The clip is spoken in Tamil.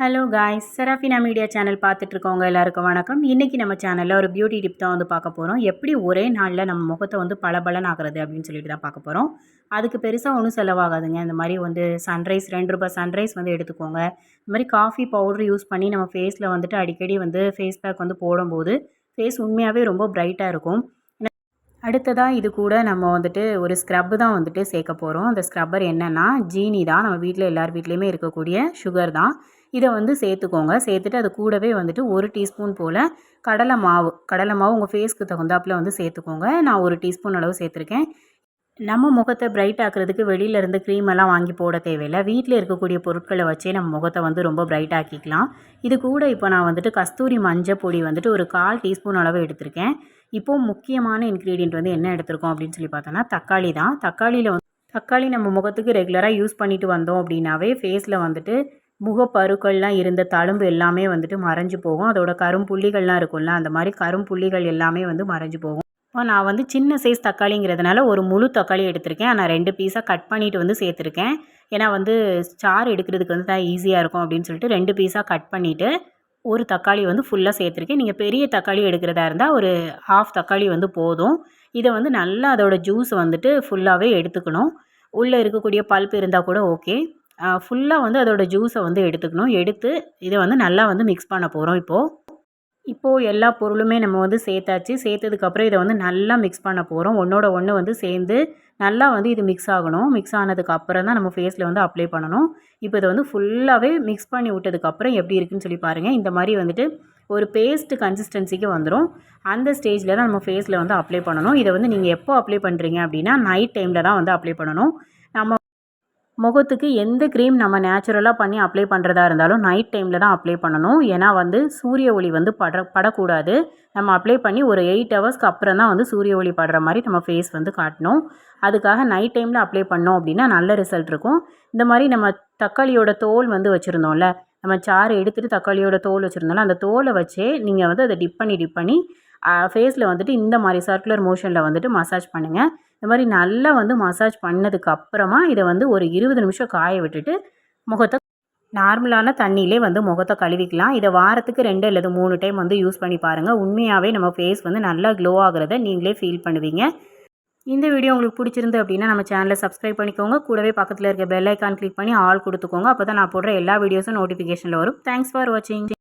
Hello guys Serafina media channel பார்த்துட்ருக்கவங்க எல்லாருக்கும் வணக்கம். இன்றைக்கி நம்ம சேனலில் ஒரு பியூட்டி டிப் தான் வந்து பார்க்க போகிறோம் எப்படி ஒரே நாளில் நம்ம முகத்தை வந்து பளபளன் ஆகிறது அப்படின்னு சொல்லிட்டு தான் பார்க்க போகிறோம் அதுக்கு பெருசாக ஒன்றும் செலவாகாதுங்க. இந்த மாதிரி வந்து சன்ரைஸ் ரெண்டு ரூபாய் சன்ரைஸ் வந்து எடுத்துக்கோங்க. இந்த மாதிரி காஃபி பவுடர் யூஸ் பண்ணி நம்ம ஃபேஸில் வந்துட்டு அடிக்கடி வந்து ஃபேஸ் பேக் வந்து போடும்போது ஃபேஸ் உண்மையாகவே ரொம்ப ப்ரைட்டாக இருக்கும். அடுத்ததாக இது கூட நம்ம வந்துட்டு ஒரு ஸ்க்ரப்பு தான் வந்துட்டு சேர்க்க போகிறோம் அந்த ஸ்க்ரப்பர் என்னென்னா ஜீனி தான். நம்ம வீட்டில் எல்லார் வீட்லேயுமே இருக்கக்கூடிய சுகர் தான். இதை வந்து சேர்த்துக்கோங்க. சேர்த்துட்டு அது கூடவே வந்துட்டு ஒரு டீஸ்பூன் போல் கடலை மாவு கடலை மாவு உங்கள் ஃபேஸ்க்கு தகுந்தாப்பில் வந்து சேர்த்துக்கோங்க. நான் ஒரு டீஸ்பூன் அளவு சேர்த்துருக்கேன். நம்ம முகத்தை பிரைட் ஆக்கிறதுக்கு வெளியிலேருந்து க்ரீம் எல்லாம் வாங்கி போட தேவையில்லை. வீட்டில் இருக்கக்கூடிய பொருட்களை வச்சே நம்ம முகத்தை வந்து ரொம்ப பிரைட் ஆக்கிக்கலாம். இது கூட இப்போ நான் வந்துட்டு கஸ்தூரி மஞ்சள் பொடி வந்துட்டு ஒரு கால் டீஸ்பூன் அளவு எடுத்திருக்கேன். இப்போது முக்கியமான இன்க்ரீடியன்ட் வந்து என்ன எடுத்திருக்கோம் அப்படின்னு சொல்லி பார்த்தோன்னா தக்காளி தான். தக்காளியில் வந்து தக்காளி நம்ம முகத்துக்கு ரெகுலராக யூஸ் பண்ணிட்டு வந்தோம் அப்படின்னாவே ஃபேஸில் வந்துட்டு முகப்பருக்கள்லாம் இருந்த தழும்பு எல்லாமே வந்துட்டு மறைஞ்சு போகும். அதோட கரும்புள்ளிகள்லாம் இருக்கும்ல அந்த மாதிரி கரும்புள்ளிகள் எல்லாமே வந்து மறைஞ்சு போகும். இப்போ நான் வந்து சின்ன சைஸ் தக்காளிங்கிறதுனால ஒரு முழு தக்காளி எடுத்திருக்கேன். நான் ரெண்டு பீஸாக கட் பண்ணிவிட்டு வந்து சேர்த்துருக்கேன். ஏன்னா வந்து சாறு எடுக்கிறதுக்கு வந்து தான் ஈஸியாக இருக்கும் அப்படின்னு சொல்லிட்டு ரெண்டு பீஸாக கட் பண்ணிவிட்டு ஒரு தக்காளி வந்து ஃபுல்லாக சேர்த்துருக்கேன். நீங்கள் பெரிய தக்காளி எடுக்கிறதா இருந்தால் ஒரு ஹாஃப் தக்காளி வந்து போதும். இதை வந்து நல்லா அதோடய ஜூஸ் வந்துட்டு ஃபுல்லாகவே எடுத்துக்கணும். உள்ளே இருக்கக்கூடிய பல்ப் இருந்தால் கூட ஓகே ஃபுல்லாக வந்து அதோடய ஜூஸை வந்து எடுத்துக்கணும். எடுத்து இதை வந்து நல்லா வந்து மிக்ஸ் பண்ண போகிறோம் இப்போது இப்போது எல்லா பொருளுமே நம்ம வந்து சேர்த்தாச்சு. சேர்த்ததுக்கப்புறம் இதை வந்து நல்லா மிக்ஸ் பண்ண போகிறோம் ஒன்றோட ஒன்று வந்து சேர்ந்து நல்லா வந்து இது மிக்ஸ் ஆகணும். மிக்ஸ் ஆனதுக்கு அப்புறம் தான் நம்ம ஃபேஸில் வந்து அப்ளை பண்ணணும். இப்போ இதை வந்து ஃபுல்லாகவே மிக்ஸ் பண்ணி விட்டதுக்கப்புறம் எப்படி இருக்குன்னு சொல்லி பாருங்கள் இந்த மாதிரி வந்துட்டு ஒரு பேஸ்ட் கன்சிஸ்டன்சிக்கு வந்துடும் அந்த ஸ்டேஜில் தான் நம்ம ஃபேஸில் வந்து அப்ளை பண்ணணும். இதை வந்து நீங்கள் எப்போ அப்ளை பண்ணுறீங்க அப்படின்னா நைட் டைமில் தான் வந்து அப்ளை பண்ணணும். நம்ம முகத்துக்கு எந்த க்ரீம் நம்ம நேச்சுரலாக பண்ணி அப்ளை பண்ணுறதா இருந்தாலும் நைட் டைமில் தான் அப்ளை பண்ணணும். ஏன்னா வந்து சூரிய ஒளி வந்து பட படக்கூடாது. நம்ம அப்ளை பண்ணி ஒரு எயிட் ஹவர்ஸ்க்கு அப்புறம் தான் வந்து சூரிய ஒளி படுற மாதிரி நம்ம ஃபேஸ் வந்து காட்டணும். அதுக்காக நைட் டைமில் அப்ளை பண்ணோம் அப்படின்னா நல்ல ரிசல்ட் இருக்கும். இந்த மாதிரி நம்ம தக்காளியோட தோல் வந்து வச்சுருந்தோம்ல நம்ம சாறு எடுத்துகிட்டு தக்காளியோட தோல் வச்சுருந்தோம்ல அந்த தோலை வச்சே நீங்கள் வந்து அதை டிப் பண்ணி டிப் பண்ணி ஃபேஸில் வந்துட்டு இந்த மாதிரி சர்க்குலர் மோஷனில் வந்துட்டு மசாஜ் பண்ணுங்கள் இந்த மாதிரி நல்லா வந்து மசாஜ் பண்ணதுக்கு அப்புறமா இதை வந்து ஒரு இருபது நிமிஷம் காய விட்டுட்டு முகத்தை நார்மலான தண்ணியிலே வந்து முகத்தை கழுவிக்கலாம். இதை வாரத்துக்கு ரெண்டு அல்லது மூணு டைம் வந்து யூஸ் பண்ணி பாருங்கள் உண்மையாகவே நம்ம ஃபேஸ் வந்து நல்லா க்ளோ ஆகுறத நீங்களே ஃபீல் பண்ணுவீங்க. இந்த வீடியோ உங்களுக்கு பிடிச்சிருந்து அப்படின்னா நம்ம சேனலை சப்ஸ்கிரைப் பண்ணிக்கோங்க. கூடவே பக்கத்தில் இருக்க பெல் ஐக்கான் கிளிக் பண்ணி ஆல் கொடுத்துக்கோங்க. அப்போ தான் நான் போடுற எல்லா வீடியோஸும் நோட்டிஃபிகேஷனில் வரும். தேங்க்ஸ் ஃபார் வாட்சிங்